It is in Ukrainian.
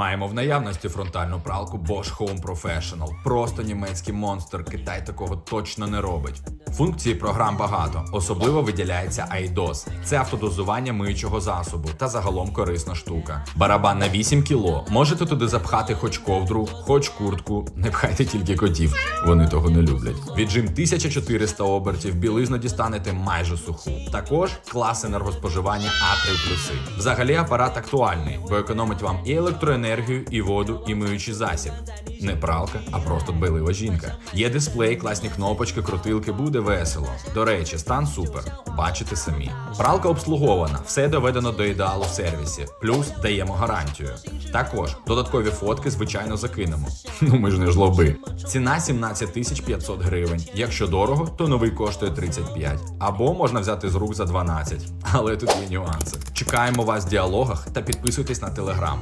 Маємо в наявності фронтальну пралку Bosch Home Professional. Просто німецький монстр. Китай такого точно не робить. Функцій програм багато. Особливо виділяється iDOS. Це автодозування миючого засобу та загалом корисна штука. Барабан на 8 кіло. Можете туди запхати хоч ковдру, хоч куртку. Не пхайте тільки котів. Вони того не люблять. Віджим 1400 обертів, білизну дістанете майже суху. Також клас енергоспоживання А3 плюси. Взагалі апарат актуальний, бо економить вам і електроенергію, і воду, і миючий засіб. Не пралка, а просто дбайлива жінка. Є дисплей, класні кнопочки, крутилки, буде весело. До речі, стан супер. Бачите самі. Пралка обслугована, все доведено до ідеалу в сервісі. Плюс даємо гарантію. Також додаткові фотки, звичайно, закинемо. Ну ми ж не жлоби. Ціна 17 тисяч 500 гривень. Якщо дорого, то новий коштує 35. Або можна взяти з рук за 12. Але тут є нюанси. Чекаємо вас в діалогах та підписуйтесь на телеграм.